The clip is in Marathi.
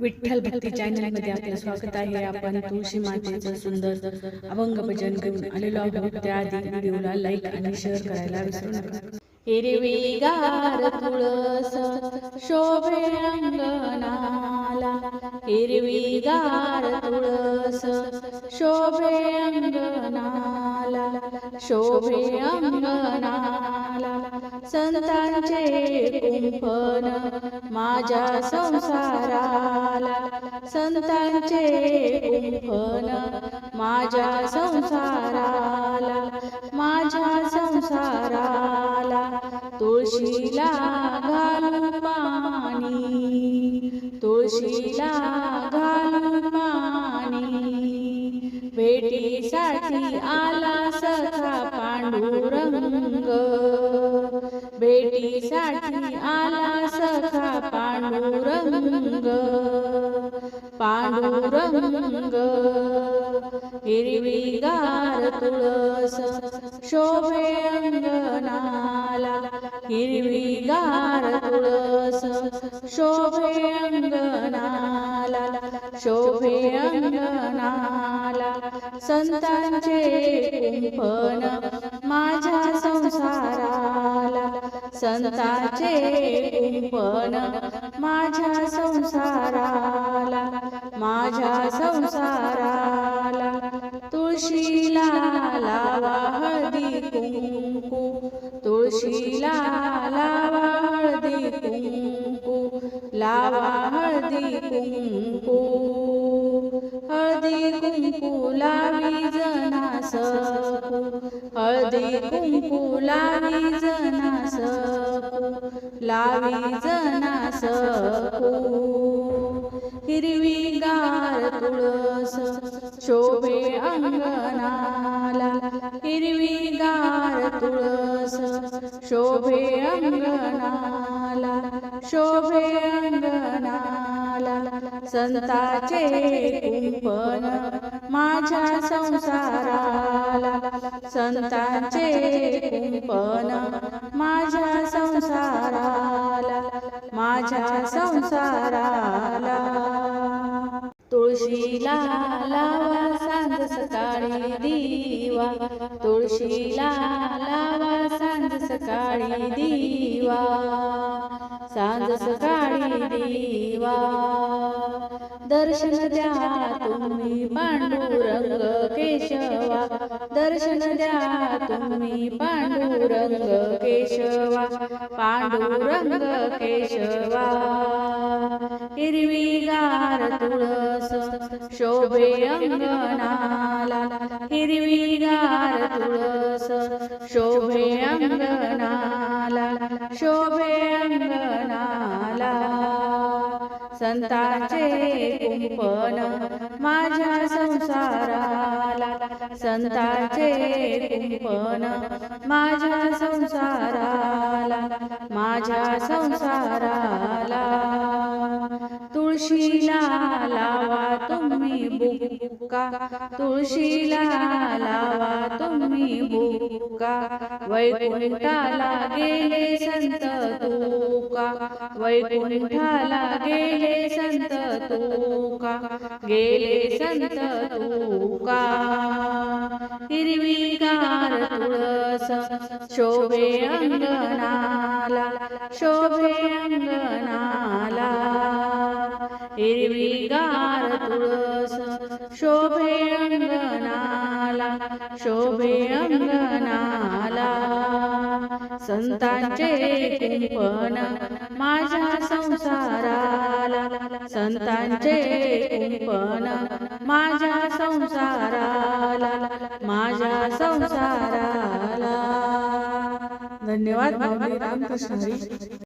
विठ्ठल भक्ती चॅनलमध्ये आपलं स्वागत आहे. आपण तुळशी मातेचं सुंदर अभंग भजन घेऊन आलेलो आहोत. त्याआधी व्हिडिओला लाईक आणि शेअर करायला विसरू नका हिरवी गार तुळस शोभे अंगणाला. हिरवी गार तुळस शोभे अंगणाला. शोभे अंगणाला. संतांचे कुंभन माझ्या संसाराला. संतांचे कुंभन माझ्या संसाराला. तुळशीला घालून पाणी तुळशीला घालून पाणी. भेटीसाठी आला सखा पांडुरंग. भेटीसाठी आला सखा पांडुरंग. पांडुरंग. हिरवीगार तुळस शोभे अंगणाला. हिरवीगार तुळस शोभे अंगणाला. शोभे अंगणाला. संतांचे कुंपण माझ्या संसाराला. संतांचे कुंपण माझ्या संसाराला. माझ्या संसाराला तुळशीला लावा हळदी कुंकू. तुळशीला लावा हळदी कुंकू. लावा हळदी कुंकू. हळदी कुंकू लावी जना हळदी कुंकू लावी जना सकू लावी जना हिरवी गार तुळस शोभे अंगणाला हिरवीगार तुळस. शोभे अंगणाला शोभे अंगणाला संताचे कुंपण माझ्या संसाराला. संतांचे कुंपण माझ्या संसाराला माझ्या संसाराला. तुळशीला लावा सांज सकाळी दिवा. तुळशीला लावा सांज सकाळी दिवा. सांज सकाळी दिवा. दर्शन द्या तुम्ही पांडुरंग केशवा. दर्शन द्या तुम्ही पांडुरंग केशवा. पांडुरंग केशवा. हिरवीगार तुळस शोभे अंगणाला. हिरवीगार तुळस शोभे अंगणाला. शोभे अंगणाला. संताचे कुंपण माझ्या संसाराला. संताचे कुंपण माझ्या संसाराला. माझ्या संसाराला. तुळशीला लावा तुम्ही बुक्का तुळशीला लावा तुम्ही बुक्का वैकुंठाला गेले संत तुका. वैकुंठाला गेले संत तुका. गेले संत तुका. हिरवी गार तुळस शोभे अंगणाला शोभे अंगणाला. हिरवी गार तुळस शोभे अंगणाला शोभे अंगणाला. संतांचे कुंपण माझ्या संसाराला. संतांचे कुंपण माझ्या संसाराला. माझ्या संसाराला. धन्यवाद रामकृष्ण